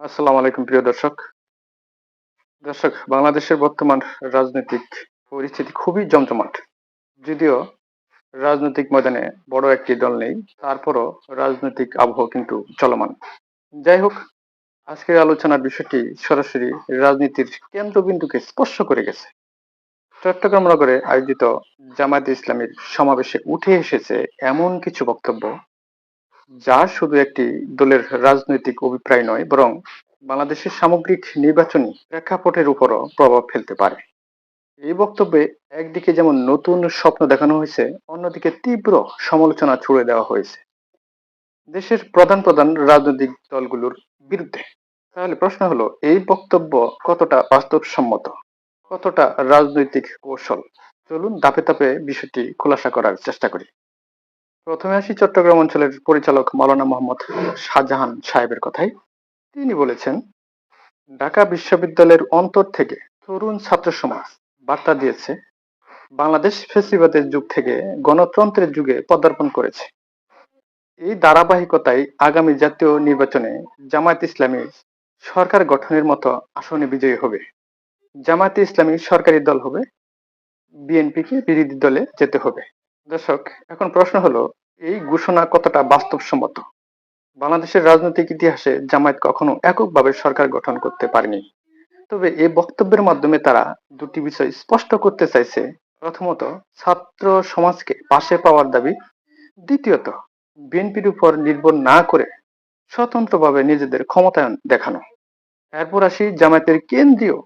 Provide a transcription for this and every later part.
আসসালামু আলাইকুম, প্রিয় দর্শক। দর্শক, বাংলাদেশের বর্তমান রাজনৈতিক পরিস্থিতি খুবই জমজমাট। যদিও রাজনৈতিক ময়দানে বড় একটি দল নেই, তারপরও রাজনৈতিক আবহ কিন্তু চলমান। যাই হোক, আজকের আলোচনার বিষয়টি সরাসরি রাজনীতির কেন্দ্রবিন্দুকে স্পর্শ করে গেছে। চট্টগ্রাম নগরে আয়োজিত জামায়াত ইসলামীর সমাবেশে উঠে এসেছে এমন কিছু বক্তব্য যা শুধু একটি দলের রাজনৈতিক অভিপ্রায় নয়, বরং বাংলাদেশের সামগ্রিক নির্বাচনী প্রেক্ষাপটের উপরও প্রভাব ফেলতে পারে। এই বক্তব্যে একদিকে যেমন নতুন স্বপ্ন দেখানো হয়েছে, অন্যদিকে তীব্র সমালোচনা ছুড়ে দেওয়া হয়েছে। দেশের প্রধান প্রধান রাজনৈতিক দলগুলোর বিরুদ্ধে। তাহলে প্রশ্ন হলো, এই বক্তব্য কতটা বাস্তবসম্মত? কতটা রাজনৈতিক কৌশল? চলুন ধাপে ধাপে বিষয়টি খোলাসা করার চেষ্টা করি। প্রথমে আসি চট্টগ্রাম অঞ্চলের পরিচালক মাওলানা মোহাম্মদ শাহজাহান সাহেবের কথাই। তিনি বলেছেন, ঢাকা বিশ্ববিদ্যালয়ের অন্তর থেকে তরুণ ছাত্র সমাজ বার্তা দিয়েছে, বাংলাদেশ ফেসিবাদের যুগ থেকে গণতন্ত্রের যুগে পদার্পণ করেছে। এই ধারাবাহিকতায় আগামী জাতীয় নির্বাচনে জামায়াত ইসলামী সরকার গঠনের মতো আসনে বিজয়ী হবে। জামায়াতে ইসলামী সরকারি দল হবে, বিএনপিকে বিরোধী দলে যেতে হবে। দর্শক, এখন প্রশ্ন হলো, এই ঘোষণা কতটা বাস্তবসম্মত? বাংলাদেশের রাজনৈতিক ইতিহাসে জামায়াত কখনো এককভাবে সরকার গঠন করতে পারেনি। তবে এই বক্তব্যের মাধ্যমে তারা দুটি বিষয় স্পষ্ট করতে চাইছে। প্রথমত, ছাত্র সমাজকে পাশে পাওয়ার দাবি। দ্বিতীয়ত, বিএনপির উপর নির্ভর না করে স্বতন্ত্রভাবে নিজেদের ক্ষমতায়ন দেখানো। এরপর আসি জামায়াতের কেন্দ্রীয়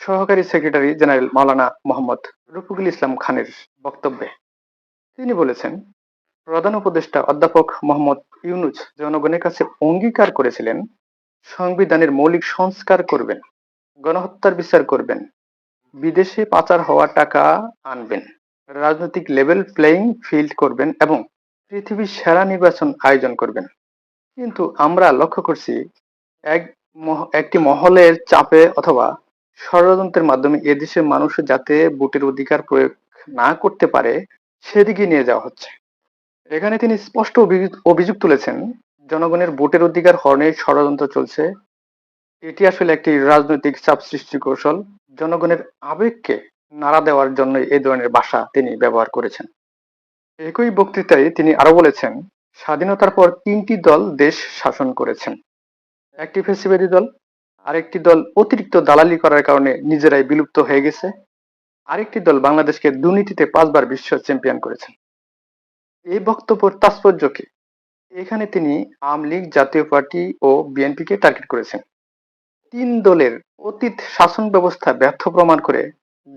সহকারী সেক্রেটারি জেনারেল মাওলানা মোহাম্মদ রফিকুল ইসলাম খানের বক্তব্যে। তিনি বলেছেন, প্রধান উপদেষ্টা অধ্যাপক মোহাম্মদ ইউনুস জনগণের কাছে অঙ্গীকার করেছিলেন, সংবিধানের মৌলিক সংস্কার করবেন, গণহত্যার বিচার করবেন, বিদেশে পাচার হওয়া টাকা আনবেন, রাজনৈতিক লেভেল প্লেয়িং ফিল্ড করবেন এবং পৃথিবীর সেরা নির্বাচন আয়োজন করবেন। কিন্তু আমরা লক্ষ্য করছি, এক একটি মহলের চাপে অথবা ষড়যন্ত্রের মাধ্যমে এদেশের মানুষ যাতে ভোটের অধিকার প্রয়োগ না করতে পারে সেদিকে নিয়ে যাওয়া হচ্ছে। এখানে তিনি স্পষ্ট অভিযোগ তুলেছেন, জনগণের ভোটের অধিকার হরণের ষড়যন্ত্র চলছে। এটি আসলে একটি রাজনৈতিক চাপ সৃষ্টি কৌশল। জনগণের আবেগকে নাড়া দেওয়ার জন্য এই ধরনের ভাষা তিনি ব্যবহার করেছেন। একই বক্তৃতায় তিনি আরও বলেছেন, স্বাধীনতার পর তিনটি দল দেশ শাসন করেছেন। একটি ফেসিবাদী দল, আরেকটি দল অতিরিক্ত দালালি করার কারণে নিজেরাই বিলুপ্ত হয়ে গেছে। আরেকটি দল বাংলাদেশকে দুর্নীতিতে পাঁচবার বিশ্ব চ্যাম্পিয়ন করেছেন। এই বক্তব্যের তাৎপর্য কি? এখানে তিনি আওয়ামী লীগ, জাতীয় পার্টি ও বিএনপিকে টার্গেট করেছেন। তিন দলের অতীত শাসন ব্যবস্থা ব্যর্থ প্রমাণ করে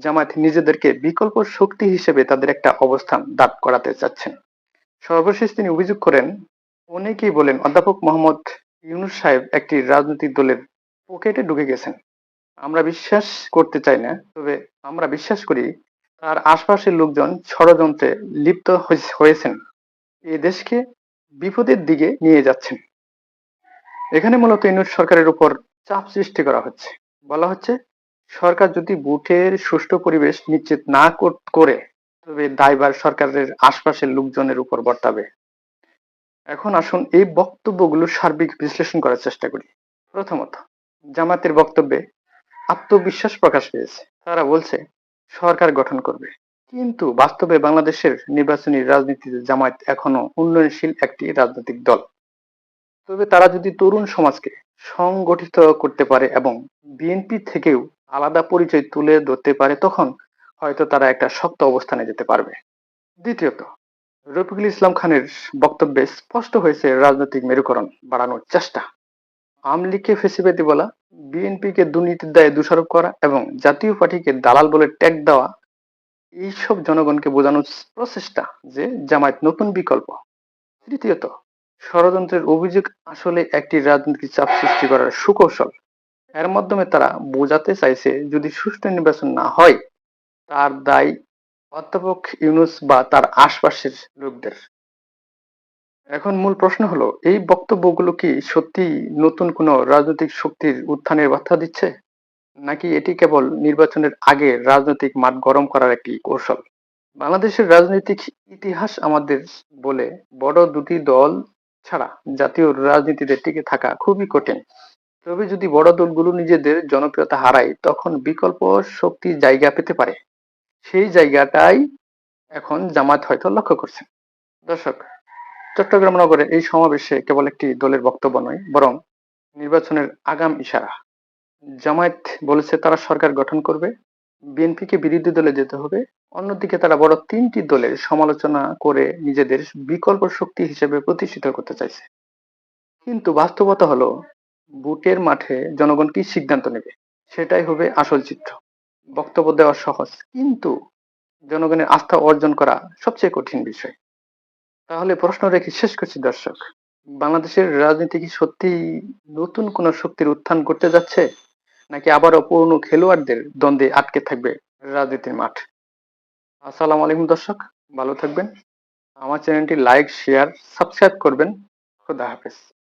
জামায়াত নিজেদেরকে বিকল্প শক্তি হিসেবে তাদের একটা অবস্থান দাঁড় করাতে চাচ্ছেন। সর্বশেষ তিনি অভিযোগ করেন, অনেকেই বলেন অধ্যাপক মোহাম্মদ ইউনুস সাহেব একটি রাজনৈতিক দলের পকেটে ঢুকে গেছেন। আমরা বিশ্বাস করতে চাই না, তবে আমরা বিশ্বাস করি তার আশপাশের লোকজন ষড়যন্ত্রে লিপ্ত হয়েছেন। এ দেশকে বিপদের দিকে নিয়ে যাচ্ছেন। এখানে মূলত ইউনিট সরকারের উপর চাপ সৃষ্টি করা হচ্ছে। বলা হচ্ছে, সরকার যদি বুথের সুষ্ঠু পরিবেশ নিশ্চিত না করে তবে দায়বার সরকারের আশপাশের লোকজনের উপর বর্তাবে। এখন আসুন এই বক্তব্যগুলো সার্বিক বিশ্লেষণ করার চেষ্টা করি। প্রথমত, জামাতের বক্তব্যে আত্মবিশ্বাস প্রকাশ পেয়েছে। তারা বলছে, সরকার গঠন করবে। কিন্তু বাস্তবে বাংলাদেশের নির্বাচনী রাজনীতিতে জামায়াত এখনও উন্নয়নশীল একটি রাজনৈতিক দল। তবে তারা যদি তরুণ সমাজকে সংগঠিত করতে পারে এবং বিএনপি থেকেও আলাদা পরিচয় তুলে ধরতে পারে, তখন হয়তো তারা একটা শক্ত অবস্থানে যেতে পারবে। দ্বিতীয়ত, রফিকুল ইসলাম খানের বক্তব্যে স্পষ্ট হয়েছে রাজনৈতিক মেরুকরণ বাড়ানোর চেষ্টা। আওয়ামী লীগকে ফেসিবাদী বলা, বিএনপিকে দুর্নীতির দায়ে দোষারোপ করা এবং জাতীয় পার্টিকে দালাল বলে ট্যাগ দেওয়া, এইসব জনগণকে বোঝানোর প্রচেষ্টা যে জামায়াত নতুন বিকল্প। তৃতীয়ত, ষড়যন্ত্রের অভিযোগ আসলে একটি রাজনৈতিক চাপ সৃষ্টি করার সুকৌশল। এর মাধ্যমে তারা বোঝাতে চাইছে, যদি সুষ্ঠু নির্বাচন না হয়, তার দায় অধ্যাপক ইউনুস বা তার আশপাশের লোকদের। এখন মূল প্রশ্ন হলো, এই বক্তব্যগুলো কি সত্যি নতুন কোনো রাজনৈতিক শক্তির উত্থানের বার্তা দিচ্ছে? নাকি এটি কেবল নির্বাচনের আগে রাজনৈতিক মাঠ গরম করার একটি কৌশল? বাংলাদেশের রাজনৈতিক ইতিহাস আমাদের বলে বড় দুটি দল ছাড়া জাতীয় রাজনীতিতে টিকে থাকা খুবই কঠিন। তবে যদি বড় দলগুলো নিজেদের জনপ্রিয়তা হারায়, তখন বিকল্প শক্তি জায়গা পেতে পারে। সেই জায়গাটাই এখন জামাত হয়তো লক্ষ্য করছে। দর্শক চট্টগ্রাম নগরে এই সমাবেশে কেবল একটি দলের বক্তব্য নয়, বরং নির্বাচনের আগাম ইশারা। জামায়াত বলেছে তারা সরকার গঠন করবে, বিএনপিকে বিরোধী দলে যেতে হবে, অন্যদিকে তারা বড় তিনটি দলের সমালোচনা করে নিজেদের বিকল্প শক্তি হিসেবে প্রতিষ্ঠিত করতে চাইছে। কিন্তু বাস্তবতা হলো বুটের মাঠে জনগণ কি সিদ্ধান্ত নেবে, সেটাই হবে আসল চিত্র। বক্তব্য দেওয়া সহজ, কিন্তু জনগণের আস্থা অর্জন করা সবচেয়ে কঠিন বিষয়। তাহলে প্রশ্ন রেখে শেষ করছি, দর্শক। বাংলাদেশের রাজনীতি কি সত্যি নতুন কোন শক্তির উত্থান করতে যাচ্ছে? নাকি আবারও পুরনো খেলোয়াড়দের দ্বন্দ্বে আটকে থাকবে রাজনীতির মাঠ? আসসালাম আলাইকুম, দর্শক। ভালো থাকবেন। আমার চ্যানেলটি লাইক, শেয়ার, সাবস্ক্রাইব করবেন। খুদা হাফেজ।